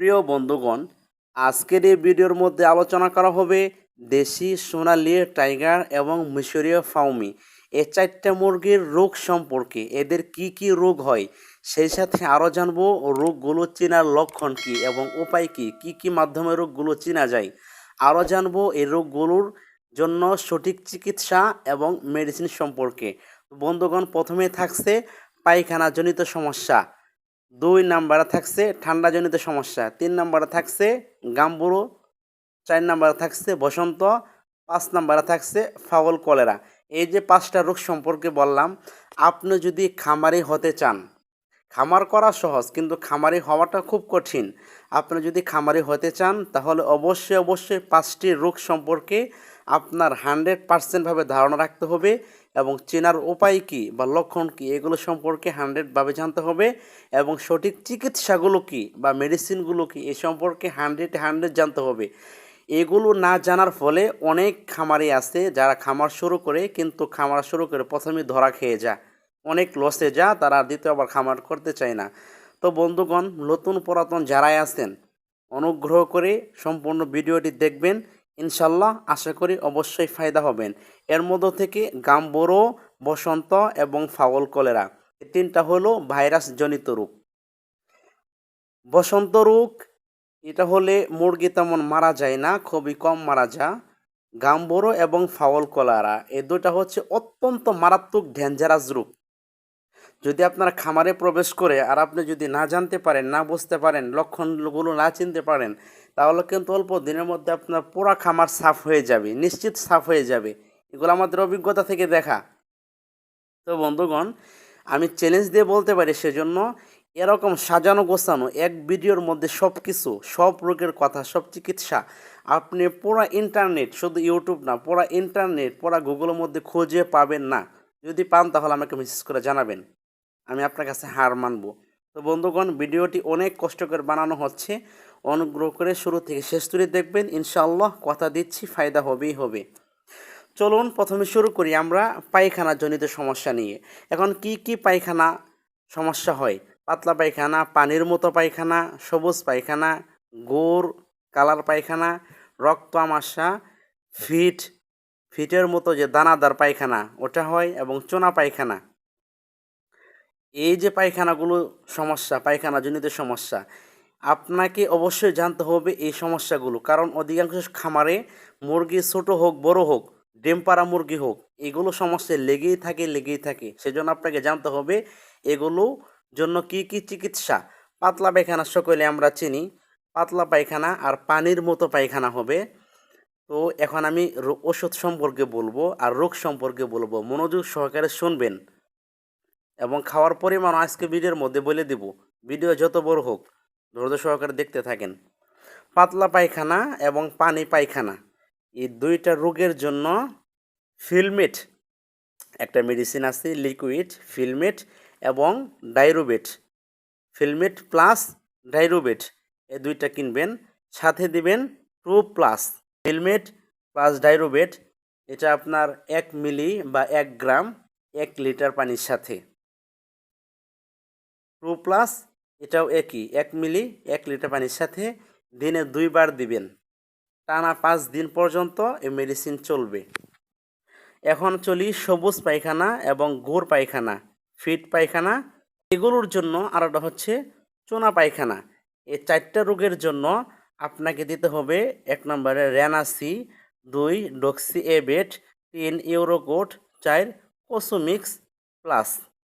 প্রিয় বন্ধুগণ, আজকের এই ভিডিওর মধ্যে আলোচনা করা হবে দেশি সোনালি টাইগার এবং মিশরীয় ফাউমি। এই চারটা মুরগির রোগ সম্পর্কে, এদের কি কি রোগ হয়, সেই সাথে আরও জানব রোগগুলো চেনার লক্ষণ কি এবং উপায় কি কি কি মাধ্যমে রোগগুলো চেনা যায়। আরও জানব এই রোগগুলোর জন্য সঠিক চিকিৎসা এবং মেডিসিন সম্পর্কে। বন্ধুগণ প্রথমে থাকছে পায়খানাজনিত সমস্যা। দুই নাম্বারে থাকছে ঠান্ডাজনিত সমস্যা, তিন নাম্বারে থাকছে গাম্বুরো, চার নাম্বারে থাকছে বসন্ত, পাঁচ নাম্বারে থাকছে ফাউল কলেরা। এই যে পাঁচটা রোগ সম্পর্কে বললাম, আপনি যদি খামারি হতে চান, খামার করা সহজ, কিন্তু খামারি হওয়াটা খুব কঠিন। আপনি যদি খামারি হতে চান, তাহলে অবশ্যই অবশ্যই পাঁচটি রোগ সম্পর্কে আপনার হান্ড্রেড পার্সেন্টভাবে ধারণা রাখতে হবে। এবং চেনার উপায় কী বা লক্ষণ কী, এগুলো সম্পর্কে হান্ড্রেডভাবে জানতে হবে। এবং সঠিক চিকিৎসাগুলো কী বা মেডিসিনগুলো কী, এ সম্পর্কে হান্ড্রেড হান্ড্রেড জানতে হবে। এগুলো না জানার ফলে অনেক খামারি আছে যারা খামার শুরু করে, কিন্তু খামার শুরু করে প্রথমে ধরা খেয়ে যায়। অনেক লসে যা তারা দ্বিতীয়বার খামার করতে চায় না। তো বন্ধুগণ, নতুন পুরাতন যারাই আছেন, অনুগ্রহ করে সম্পূর্ণ ভিডিওটি দেখবেন। ইনশাল্লাহ আশা করি অবশ্যই ফায়দা হবেন। এর মধ্য থেকে গাম্বরো, বসন্ত এবং ফাউল কলেরা। এই তিনটা হলো ভাইরাস জনিত রোগ। বসন্ত রোগ, এটা হলে মুরগি তেমন মারা যায় না, খুবই কম মারা যায়। গাম্বরো এবং ফাউল কলারা, এই দুটা হচ্ছে অত্যন্ত মারাত্মক ডেঞ্জারাস রোগ। যদি আপনার খামারে প্রবেশ করে আর আপনি যদি না জানতে পারেন, না বুঝতে পারেন, লক্ষণগুলো না চিনতে পারেন, তাহলে কিন্তু অল্প দিনের মধ্যে আপনার পুরা খামার সাফ হয়ে যাবে, নিশ্চিত সাফ হয়ে যাবে। এগুলো আমাদের অভিজ্ঞতা থেকে দেখা। তো বন্ধুগণ, আমি চ্যালেঞ্জ দিয়ে বলতে পারি সেজন্য, এরকম সাজানো গোছানো এক ভিডিওর মধ্যে সব কিছু সব রোগের কথা, সব চিকিৎসা, আপনি পুরা ইন্টারনেট শুধু ইউটিউব না, পুরা ইন্টারনেট পুরা গুগলের মধ্যে খুঁজে পাবেন না। যদি পান তাহলে আমাকে মেসেজ করে জানাবেন। আমি আপনার কাছে হার মানব। তো বন্ধুগণ, ভিডিওটি অনেক কষ্ট করে বানানো হচ্ছে। অনুগ্রহ করে শুরু থেকে শেষ তুলে দেখবেন। ইনশাআল্লাহ কথা দিচ্ছি, ফায়দা হবেই হবে। চলুন, প্রথমে শুরু করি আমরা পায়খানা জনিত সমস্যা নিয়ে। এখন কি কি পায়খানা সমস্যা হয়? পাতলা পায়খানা, পানির মতো পায়খানা, সবুজ পায়খানা, গোর, কালার পায়খানা, রক্ত আমাশা, ফিট, ফিটের মতো যে দানাদার পায়খানা, ওটা হয়, এবং চোনা পায়খানা। এই যে পায়খানাগুলো সমস্যা, পায়খানাজনিত সমস্যা, আপনাকে অবশ্যই জানতে হবে এই সমস্যাগুলো। কারণ অধিকাংশ খামারে মুরগি ছোট হোক, বড় হোক ডিম পাড়া মুরগি হোক, এগুলো সমস্যা লেগেই থাকে লেগেই থাকে। সেজন্য আপনাকে জানতে হবে এগুলো জন্য কি কি চিকিৎসা। পাতলা পায়খানা সকলে আমরা চিনি। পাতলা পায়খানা আর পানির মতো পায়খানা হবে। তো এখন আমি ওষুধ সম্পর্কে বলব আর রোগ সম্পর্কে বলব। মনোযোগ সহকারে শুনবেন। এবং খাওয়ার পরিমাণ আজকে ভিডিওর মধ্যে বলে দেব। ভিডিও যত বড় হোক, ধৈর্য সহকারে দেখতে থাকেন। পাতলা পায়খানা এবং পানি পায়খানা, এই দুইটা রোগের জন্য ফিলমেট, একটা মেডিসিন আছে লিকুইড ফিলমেট এবং ডাইরোবেট। ফিলমেট প্লাস ডাইরোবেট, এই দুইটা কিনবেন, সাথে দিবেন টু প্লাস ফিলমেট প্লাস ডাইরোবেট, এটা আপনার এক মিলি বা এক গ্রাম এক লিটার পানির সাথে। টু প্লাস, এটাও একই, এক মিলি, এক লিটার পানির সাথে দিনে দুইবার দিবেন। টানা পাঁচ দিন পর্যন্ত এই মেডিসিন চলবে। এখন চলি সবুজ পায়খানা এবং গোড় পায়খানা, ফিট পায়খানা। এগুলোর জন্য আরেকটা হচ্ছে চোনা পায়খানা। এই চারটা রোগের জন্য আপনাকে দিতে হবে এক নম্বরে র্যানাসি দুই ডক্সি এবেট, তিন ইউরোকোট, চার কোসোমিক্স প্লাস।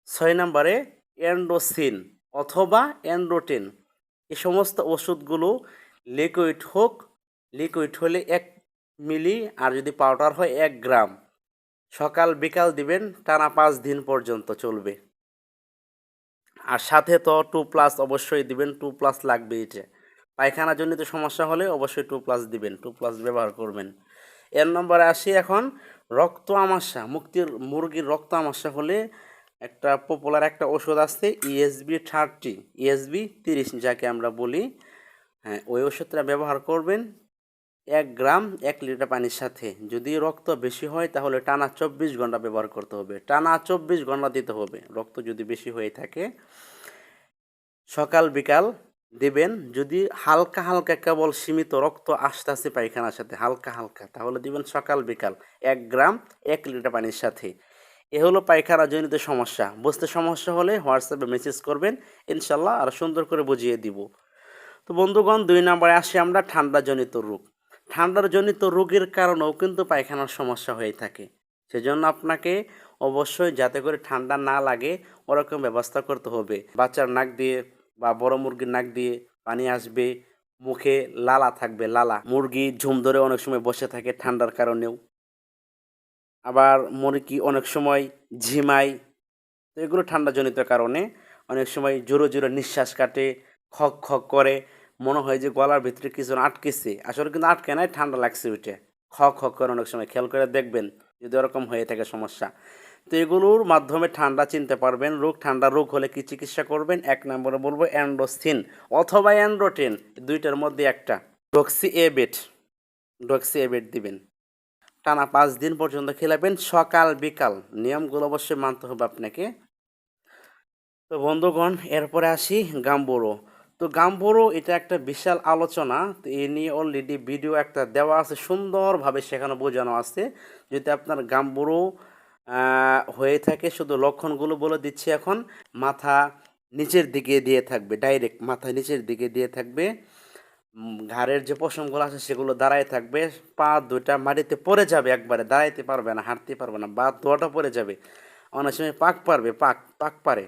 ছয় নম্বরে এন্ডোসিন অথবা এন্ডোটিন এই সমস্ত ওষুধগুলো লিকুইড হোক, লিকুইড হলে এক মিলি আর যদি পাউডার হয় এক গ্রাম। সকাল, বিকাল দিবেন, টানা পাঁচ দিন পর্যন্ত চলবে। আর সাথে তো টু প্লাস অবশ্যই দিবেন, টু প্লাস লাগবে এটা। পায়খানা জনিত সমস্যা হলে অবশ্যই টু প্লাস দিবেন, টু প্লাস ব্যবহার করবেন। এর নম্বরে আসি এখন, রক্ত আমাশা, মুক্তির, মুরগির রক্ত আমাশা হলে একটা পপুলার একটা ওষুধ আছে ইএসবি থার্টি ইএসবি তিরিশ যাকে আমরা বলি। হ্যাঁ ওই ওষুধটা ব্যবহার করবেন এক গ্রাম এক লিটার পানির সাথে। যদি রক্ত বেশি হয় তাহলে টানা চব্বিশ ঘণ্টা ব্যবহার করতে হবে। টানা চব্বিশ ঘণ্টা দিতে হবে, রক্ত যদি বেশি হয়ে থাকে। সকাল, বিকাল দেবেন। যদি হালকা হালকা কেবল সীমিত রক্ত আস্তে আস্তে পায়খানার সাথে, হালকা হালকা, তাহলে দিবেন সকাল, বিকাল এক গ্রাম এক লিটার পানির সাথে। এ হলো পায়খানা জনিত সমস্যা। বুঝতে সমস্যা হলে হোয়াটসঅ্যাপে মেসেজ করবেন, ইনশাল্লাহ আর সুন্দর করে বুঝিয়ে দিব। তো বন্ধুগণ, দুই নম্বরে আসি আমরা ঠান্ডাজনিত রোগ। ঠান্ডার জনিত রোগের কারণেও কিন্তু পায়খানার সমস্যা হয়ে থাকে। সেজন্য আপনাকে অবশ্যই যাতে করে ঠান্ডা না লাগে, ওরকম ব্যবস্থা করতে হবে। বাচ্চার নাক দিয়ে বা বড় মুরগির নাক দিয়ে পানি আসবে, মুখে লালা থাকবে, লালা। মুরগি ঝুম ধরে অনেক সময় বসে থাকে ঠান্ডার কারণেও। আবার মুরগি অনেক সময় ঝিমায় তো এগুলো ঠান্ডাজনিত কারণে অনেক সময় জোরে জোরে নিঃশ্বাস কাটে, খক খক করে, মনে হয় যে গলার ভিতরে কিছু আটকেছে। আসলে কিন্তু আটকে নাই, ঠান্ডা লাগছে ওইটা। খক খক করে অনেক সময়। খেয়াল করে দেখবেন যদি ওরকম হয়ে থাকে সমস্যা। তো এগুলোর মাধ্যমে ঠান্ডা চিনতে পারবেন। রোগ, ঠান্ডা রোগ হলে কি চিকিৎসা করবেন? এক নম্বরে বলব অ্যান্ডোসিন অথবা অ্যান্ড্রোটেন দুইটার মধ্যে একটা। ডক্সি এবেট ডক্সি এবেট দিবেন। টানা পাঁচ দিন পর্যন্ত খেলাবেন সকাল, বিকাল। নিয়মগুলো অবশ্যই মানতে হবে আপনাকে। তো বন্ধুগণ, এরপরে আসি গাম্বুরো। তো গাম্বুরো এটা একটা বিশাল আলোচনা। তো এ নিয়ে অলরেডি ভিডিও একটা দেওয়া আছে, সুন্দরভাবে সেখানে বোঝানো আছে। যদি আপনার গাম্বুরো হয়ে থাকে, শুধু লক্ষণগুলো বলে দিচ্ছি এখন, মাথা নিচের দিকে দিয়ে থাকবে ডাইরেক্ট মাথা নিচের দিকে দিয়ে থাকবে। ঘাড়ের যে পশমগুলো আছে সেগুলো দাঁড়ায় থাকবে, পা দুটা মাটিতে পড়ে যাবে একবারে, দাঁড়াইতে পারবে না, হাঁটতে পারবে না, বা দোয়াটা পড়ে যাবে। অনেক সময় পাক পারবে, পাক পাক পারে।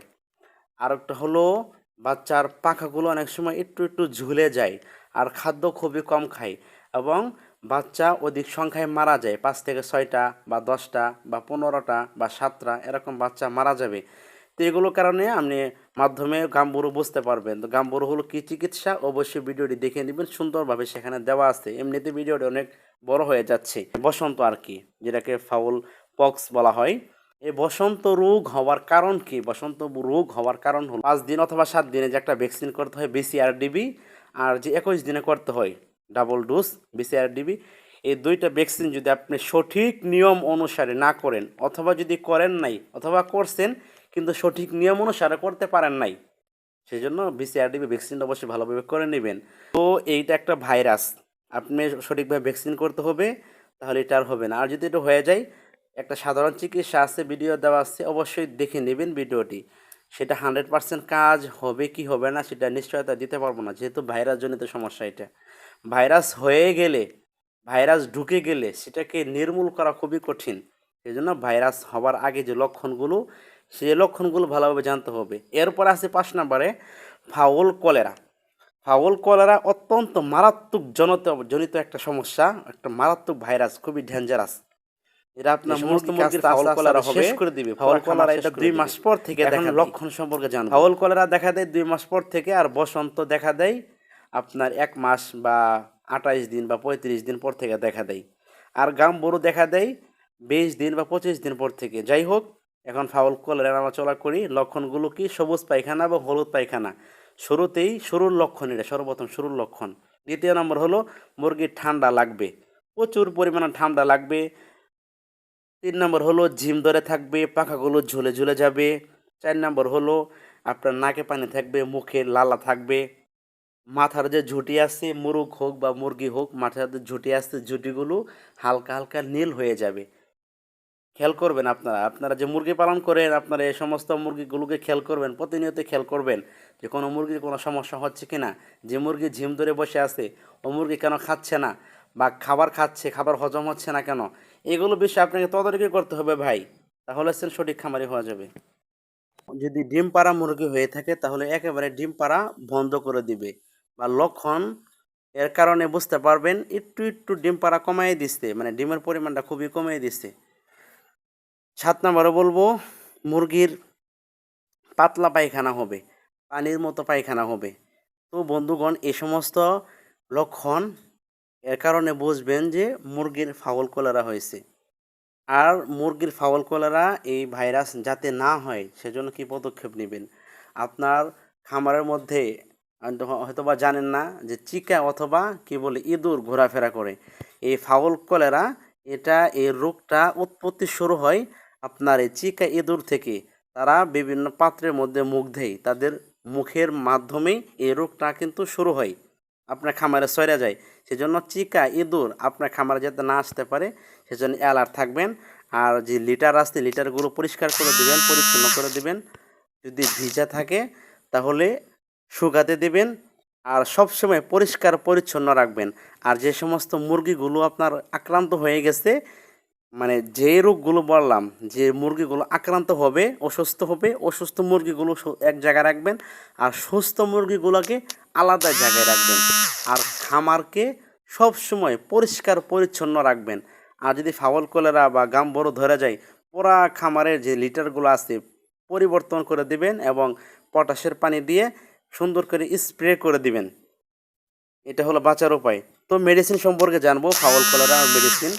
আর একটা হলো বাচ্চার পাখাগুলো অনেক সময় একটু একটু ঝুলে যায় আর খাদ্য খুবই কম খায় এবং বাচ্চা অধিক সংখ্যায় মারা যায়। পাঁচ থেকে ছয়টা বা দশটা বা পনেরোটা বা সাতটা এরকম বাচ্চা মারা যাবে। তো এগুলোর কারণে আপনি মাধ্যমে গাম্বুরু বুঝতে পারবেন। তো গাম্বুরু হলো কী চিকিৎসা? অবশ্যই ভিডিওটি দেখে নেবেন, সুন্দরভাবে সেখানে দেওয়া আছে। এমনিতে ভিডিওটি অনেক বড় হয়ে যাচ্ছে। বসন্ত আর কি, যেটাকে ফাউল পক্স বলা হয়। এই বসন্ত রোগ হওয়ার কারণ কি? বসন্ত রোগ হওয়ার কারণ হলো পাঁচ দিন অথবা সাত দিনে যে একটা ভ্যাকসিন করতে হয় বিসিআরডিবি আর যে একুশ দিনে করতে হয় ডাবল ডোজ বিসিআরডিবি এই দুইটা ভ্যাকসিন যদি আপনি সঠিক নিয়ম অনুসারে না করেন, অথবা যদি করেন নাই, অথবা করছেন কিন্তু সঠিক নিয়ম অনুসারে করতে পারেন নাই। সেই জন্য বিসিআরডিবি ভ্যাকসিনটা অবশ্যই ভালোভাবে করে নেবেন। তো এইটা একটা ভাইরাস আপনি সঠিকভাবে ভ্যাকসিন করতে হবে, তাহলে এটা আর হবে না। আর যদি এটা হয়ে যায়, একটা সাধারণ চিকিৎসা আছে ভিডিও দেওয়া আছে, অবশ্যই দেখে নেবেন ভিডিওটি। সেটা হান্ড্রেড পার্সেন্ট কাজ হবে কি হবে না, সেটা নিশ্চয়তা দিতে পারব না, যেহেতু ভাইরাস জনিত সমস্যা এটা। ভাইরাস হয়ে গেলে ভাইরাস ঢুকে গেলে, সেটাকে নির্মূল করা খুবই কঠিন। সেই জন্য ভাইরাস হওয়ার আগে যে লক্ষণগুলো সেই লক্ষণগুলো ভালোভাবে জানতে হবে। এরপর আছে পাঁচ নম্বরে ফাউল কলেরা। ফাউল কলেরা অত্যন্ত মারাত্মক জনত জনিত একটা সমস্যা একটা মারাত্মক ভাইরাস খুবই ডেঞ্জারাস এটা আপনার সমস্ত মুরগির ফাউল কলেরা হবে। শেষ করে দিবে ফাউল কলেরা এটা দুই মাস পর থেকে দেখা লক্ষণ সম্পর্কে জানব। ফাউল কলেরা দেখা দেয় দুই মাস পর থেকে আর বসন্ত দেখা দেয় আপনার এক মাস বা আঠাইশ দিন বা পঁয়ত্রিশ দিন পর থেকে দেখা দেয়। আর গাম বড় দেখা দেয় বিশ দিন বা পঁচিশ দিন পর থেকে। যাই হোক এখন ফাউল আমরা চলা করি, লক্ষণগুলো কি? সবুজ পায়খানা বা হলুদ পায়খানা? শুরুতেই শুরুর লক্ষণ এটা, সর্বপ্রথম শুরুর লক্ষণ। দ্বিতীয় নম্বর হলো, মুরগির ঠান্ডা লাগবে। প্রচুর পরিমাণে ঠান্ডা লাগবে। তিন নম্বর হলো, ঝিম ধরে থাকবে, পাখাগুলো ঝুলে ঝুলে যাবে। চার নম্বর হলো, আপনার নাকে পানি থাকবে, মুখে লালা থাকবে। মাথার যে ঝুঁটি আসছে মুরগ হোক বা মুরগি হোক, মাথার যে ঝুঁটি আসছে ঝুঁটিগুলো হালকা হালকা নীল হয়ে যাবে। খেয়াল করবেন আপনারা। আপনারা যে মুরগি পালন করেন, আপনারা এই সমস্ত মুরগিগুলোকে খেয়াল করবেন, প্রতিনিয়ত খেয়াল করবেন যে কোনো মুরগির কোনো সমস্যা হচ্ছে কি না যে মুরগি ঝিম ধরে বসে আছে, ও মুরগি কেন খাচ্ছে না? বা খাবার খাচ্ছে, খাবার হজম হচ্ছে না কেন? এগুলো বিষয়ে আপনাকে তদারকি করতে হবে ভাই। তাহলে সে সঠিক খামারি হওয়া যাবে। যদি ডিম পাড়া মুরগি হয়ে থাকে, তাহলে একেবারে ডিম পাড়া বন্ধ করে দিবে। বা লক্ষণ, এর কারণে বুঝতে পারবেন, একটু একটু ডিম পাড়া কমাই দিচ্ছে। মানে ডিমের পরিমাণটা খুবই কমিয়ে দিচ্ছে। সাত নম্বরে বলব, মুরগির পাতলা পায়খানা হবে, পানির মতো পায়খানা হবে। তো বন্ধুগণ, এ সমস্ত লক্ষণ, এর কারণে বুঝবেন যে মুরগির ফাউল কলেরা হয়েছে। আর মুরগির ফাউল কলেরা এই ভাইরাস যাতে না হয়, সেজন্য কি পদক্ষেপ নেবেন? আপনার খামারের মধ্যে হয়তো বা জানেন না যে চিকা অথবা কি বলে ইঁদুর ঘোরাফেরা করে। এই ফাউল কলেরা, এটা এই রোগটা উৎপত্তি শুরু হয় আপনার এই চিকা ইঁদুর থেকে তারা বিভিন্ন পাত্রের মধ্যে মুখ দেয়। তাদের মুখের মাধ্যমেই এই রোগটা কিন্তু শুরু হয়। আপনার খামারে সরে যায়। সেজন্য চিকা ইঁদুর আপনার খামারে যাতে না আসতে পারে, সেজন্য অ্যালার্ট থাকবেন। আর যে লিটার আসছে লিটারগুলো পরিষ্কার করে দেবেন, পরিচ্ছন্ন করে দেবেন। যদি ভিজা থাকে, তাহলে শুকাতে দেবেন। আর সবসময় পরিষ্কার পরিচ্ছন্ন রাখবেন। আর যে সমস্ত মুরগিগুলো আপনার আক্রান্ত হয়ে গেছে মানে যে রোগগুলো বললাম, যে মুরগিগুলো আক্রান্ত হবে, অসুস্থ হবে, অসুস্থ মুরগিগুলো এক জায়গায় রাখবেন আর সুস্থ মুরগিগুলোকে আলাদা জায়গায় রাখবেন। আর খামারকে সব সময় পরিষ্কার পরিচ্ছন্ন রাখবেন। আর যদি ফাউল কলেরা বা গাম বড় ধরে যায় পুরা খামারের যে লিটারগুলো আছে, পরিবর্তন করে দিবেন এবং পটাশের পানি দিয়ে সুন্দর করে স্প্রে করে দিবেন। এটা হলো বাঁচার উপায়। তো মেডিসিন সম্পর্কে জানব, ফাউল কলেরা মেডিসিন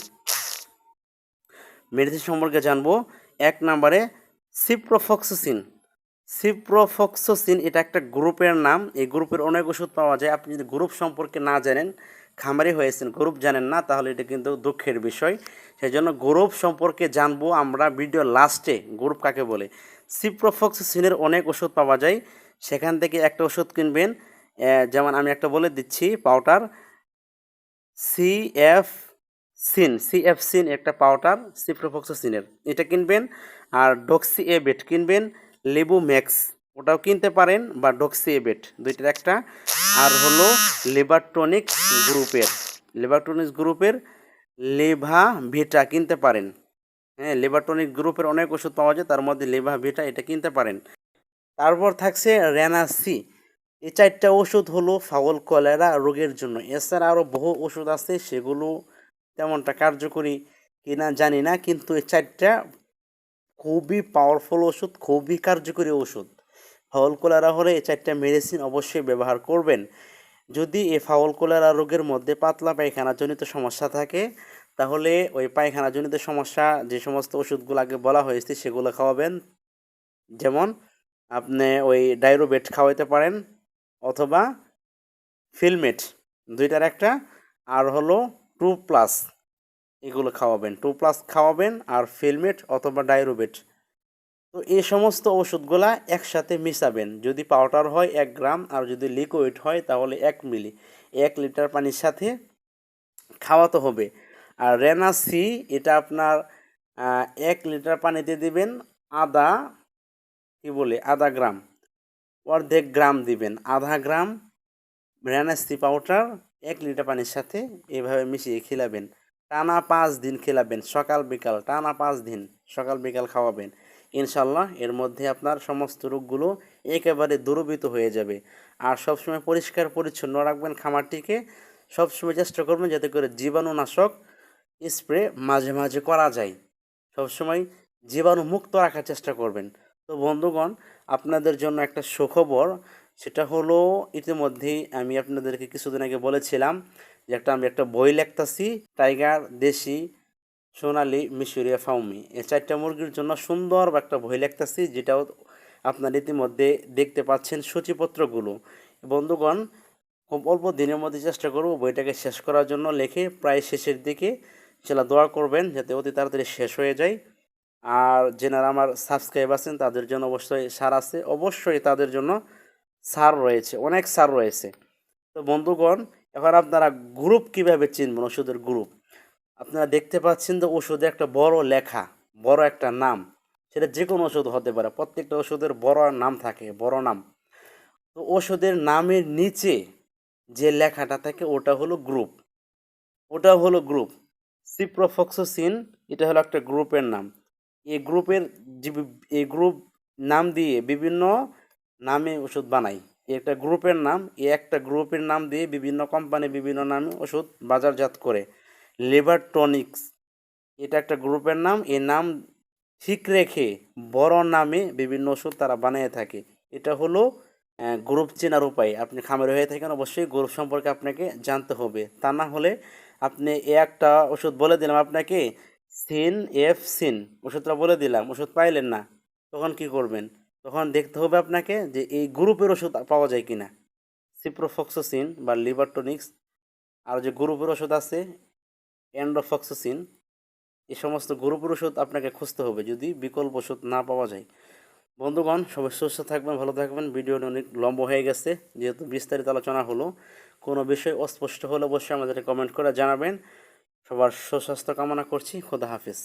মেডিসিন সম্পর্কে জানব। এক নম্বরে সিপ্রোফক্সিন সিপ্রোফক্সিন এটা একটা গ্রুপের নাম। এই গ্রুপের অনেক ওষুধ পাওয়া যায়। আপনি যদি গ্রুপ সম্পর্কে না জানেন, খামারি হয়েছেন গ্রুপ জানেন না, তাহলে এটা কিন্তু দুঃখের বিষয়। সেই জন্য গ্রুপ সম্পর্কে জানব আমরা ভিডিও লাস্টে, গ্রুপ কাকে বলে। সিপ্রোফক্সিনের অনেক ওষুধ পাওয়া যায়। সেখান থেকে একটা ওষুধ কিনবেন। যেমন আমি একটা বলে দিচ্ছি পাউডার সিএফ সিন সিএফ সিন, একটা পাউডার সিপ্রোফক্সিনের এটা কিনবেন, আর ডক্সি এ বেট কিনবেন, লেবু ম্যাক্স। ওটাও কিনতে পারেন, বা ডক্সি এ বেট দুইটার একটা। আর হলো লিভারটনিক গ্রুপের লিভারটনিক গ্রুপের লেভা ভিটা কিনতে পারেন। হ্যাঁ লেবারটনিক গ্রুপের অনেক ওষুধ পাওয়া যায়, তার মধ্যে লেভা ভিটা এটা কিনতে পারেন। তারপর থাকছে রেনাসি। এই চারটা ওষুধ হলো ফাউল কলেরা রোগের জন্য। এছাড়া আরও বহু ওষুধ আছে, সেগুলো তেমনটা কার্যকরী কিনা জানি না, কিন্তু এই চারটা খুবই পাওয়ারফুল ওষুধ, খুবই কার্যকরী ওষুধ। ফাউল কোলারা হলে এই চারটা মেডিসিন অবশ্যই ব্যবহার করবেন। যদি এই ফাউল কোলারা রোগের মধ্যে পাতলা পায়খানাজনিত সমস্যা থাকে, তাহলে ওই পায়খানাজনিত সমস্যা যে সমস্ত ওষুধগুলো আগে বলা হয়েছে সেগুলো খাওয়াবেন। যেমন আপনি ওই ডাইরোবেট খাওয়াইতে পারেন অথবা ফিলমেট, দুইটার একটা। আর হলো টু প্লাস এগুলো খাওয়াবেন। টু প্লাস খাওয়াবেন আর ফিলমেট অথবা ডাইরোবেট তো এই সমস্ত ওষুধগুলা একসাথে মিশাবেন। যদি পাউডার হয় এক গ্রাম আর যদি লিকুইড হয় তাহলে এক মিলি। এক লিটার পানির সাথে খাওয়াতে হবে। আর রেনাসি, এটা আপনার এক লিটার পানিতে দিবেন আদা, কি বলে আধা গ্রাম। অর্ধেক গ্রাম দিবেন। আধা গ্রাম রেনাসি পাউডার এক লিটার পানির সাথে এভাবে মিশিয়ে খেলাবেন। টানা পাঁচ দিন খেলাবেন, সকাল, বিকাল, টানা পাঁচ দিন সকাল, বিকাল খাওয়াবেন। ইনশাল্লাহ এর মধ্যে আপনার সমস্ত রোগগুলো একেবারে দূরীভূত হয়ে যাবে। আর সবসময় পরিষ্কার, পরিচ্ছন্ন রাখবেন খামারটিকে। সবসময় চেষ্টা করবেন যাতে করে জীবাণুনাশক স্প্রে মাঝে মাঝে করা যায়। সবসময় জীবাণু মুক্ত রাখার চেষ্টা করবেন। তো বন্ধুগণ, আপনাদের জন্য একটা সুখবর সেটা হলো ইতিমধ্যেই আমি আপনাদেরকে কিছুদিন আগে বলেছিলাম যে একটা, আমি একটা বই লেখতাছি, টাইগার দেশি সোনালি মিশরীয় ফাউমি। এই চারটা মুরগির জন্য সুন্দর একটা বই লেখতাছি, যেটাও আপনার ইতিমধ্যে দেখতে পাচ্ছেন সূচিপত্রগুলো। বন্ধুগণ, খুব অল্প দিনের মধ্যে চেষ্টা করব বইটাকে শেষ করার জন্য লেখে প্রায় শেষের দিকে সেটা দোয়া করবেন, যাতে অতি তাড়াতাড়ি শেষ হয়ে যায়। আর যেনারা আমার সাবস্ক্রাইব আছেন, তাদের জন্য অবশ্যই সার আছে। অবশ্যই তাদের জন্য সার রয়েছে, অনেক সার রয়েছে। তো বন্ধুগণ, এখন আপনারা গ্রুপ কীভাবে চিনবেন ওষুধের গ্রুপ আপনারা দেখতে পাচ্ছেন যে ওষুধে একটা বড় লেখা, বড় একটা নাম। সেটা যে কোনো ওষুধ হতে পারে, প্রত্যেকটা ওষুধের বড় নাম থাকে, বড় নাম। তো ওষুধের নামের নিচে যে লেখাটা থাকে, ওটা হলো গ্রুপ ওটা হলো গ্রুপ সিপ্রোফক্সোসিন এটা হলো একটা গ্রুপের নাম। এই গ্রুপের এই গ্রুপ নাম দিয়ে বিভিন্ন নামে ওষুধ বানাই। একটা গ্রুপের নাম এই একটা গ্রুপের নাম দিয়ে বিভিন্ন কোম্পানি বিভিন্ন নামে ওষুধ বাজারজাত করে। লেবার টনিক্স, এটা একটা গ্রুপের নাম এই নাম ঠিক রেখে বড় নামে বিভিন্ন ওষুধ তারা বানিয়ে থাকে। এটা হলো গ্রুপ চেনার উপায়। আপনি খামারে হয়ে থাকেন, অবশ্যই গ্রুপ সম্পর্কে আপনাকে জানতে হবে। তা না হলে আপনি এ একটা ওষুধ বলে দিলাম আপনাকে, সিন এফ সিন, ওষুধটা বলে দিলাম, ওষুধ পাইলেন না, তখন কি করবেন? তখন দেখতে হবে আপনাকে যে এই গ্রুপের ওষুধ পাওয়া যায় কিনা। সিপ্রোফক্সোসিন বা লিভারটনিক্স আর যে গ্রুপের ওষুধ আছে অ্যান্ড্রোফক্সোসিন এই সমস্ত গ্রুপের ওষুধ আপনাকে খুঁজতে হবে যদি বিকল্প ওষুধ না পাওয়া যায়। বন্ধুগণ, সবাই সুস্থ থাকবেন, ভালো থাকবেন। ভিডিওটা অনেক লম্বা হয়ে গেছে, যেহেতু বিস্তারিত আলোচনা হলো। কোনো বিষয় অস্পষ্ট হলে অবশ্যই আমাদের কমেন্ট করে জানাবেন। সবার সুস্বাস্থ্য কামনা করছি, খোদা হাফিজ।